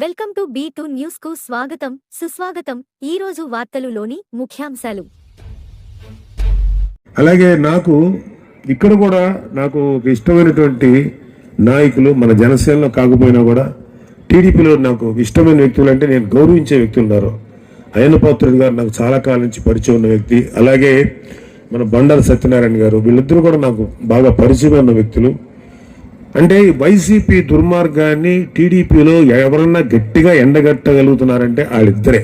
Welcome to B two న్యూస్కు స్వాగతం సుస్వాగతం. ఈ రోజు వార్తలులోని ముఖ్యాంశాలు. అలాగే నాకు ఇక్కడ కూడా నాకు ఒక ఇష్టమైనటువంటి నాయకులు మన జనసేనలో కాకపోయినా కూడా టీడీపీలో నాకు ఇష్టమైన వ్యక్తులు అంటే నేను గౌరవించే వ్యక్తులు ఉన్నారు. అయ్యన్నపాత్రుడు గారు నాకు చాలా కాలం నుంచి పరిచయం ఉన్న వ్యక్తి. అలాగే మన బండారు సత్యనారాయణ గారు వీళ్ళిద్దరూ కూడా నాకు బాగా పరిచయం ఉన్న వ్యక్తులు. అంటే వైసీపీ దుర్మార్గాన్ని టీడీపీలో ఎవరన్నా గట్టిగా ఎండగట్టగలుగుతున్నారంటే వాళ్ళిద్దరే.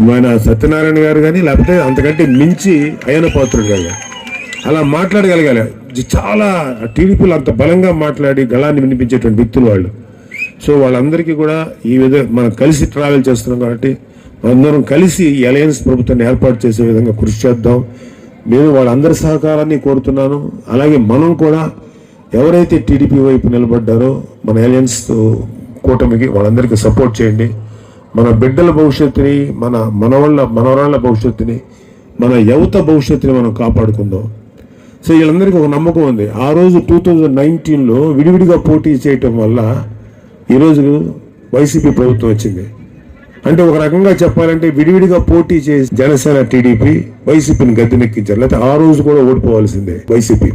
మన సత్యనారాయణ గారు కానీ లేకపోతే అంతకంటే మించి అయన పాత్రుడు గారు అలా మాట్లాడగలగాలి. చాలా టీడీపీలో అంత బలంగా మాట్లాడి గళాన్ని వినిపించేటువంటి వ్యక్తులు వాళ్ళు. సో వాళ్ళందరికీ కూడా ఈ విధంగా మనం కలిసి ట్రావెల్ చేస్తున్నాం కాబట్టి అందరం కలిసి ఈ అలయన్స్ ప్రభుత్వాన్ని ఏర్పాటు చేసే విధంగా కృషి చేద్దాం. నేను వాళ్ళందరి సహకారాన్ని కోరుతున్నాను. అలాగే మనం కూడా ఎవరైతే టీడీపీ వైపు నిలబడ్డారో మన ఏలియన్స్ కూటమికి వాళ్ళందరికీ సపోర్ట్ చేయండి. మన బిడ్డల భవిష్యత్తుని మన మనవాళ్ళ మనవరాళ్ళ భవిష్యత్తుని మన యువత భవిష్యత్తుని మనం కాపాడుకుందాం. సో వీళ్ళందరికీ ఒక నమ్మకం ఉంది. ఆ రోజు టూ థౌజండ్ నైన్టీన్లో విడివిడిగా పోటీ చేయటం వల్ల ఈరోజు వైసీపీ ప్రభుత్వం వచ్చింది. అంటే ఒక రకంగా చెప్పాలంటే విడివిడిగా పోటీ చేసి జనసేన టీడీపీ వైసీపీని గద్దెనెక్కించారు. లేకపోతే ఆ రోజు కూడా ఓడిపోవాల్సిందే వైసీపీ.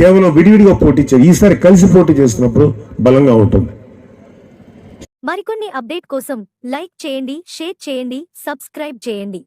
కేవలం విడివిడిగా పోటీ చేయాలి ఈసారి కలిసి పోటీ చేస్తున్నప్పుడు బలంగా ఉంటుంది మరికొన్ని అప్డేట్ కోసం లైక్ చేయండి షేర్ చేయండి సబ్స్క్రైబ్ చేయండి.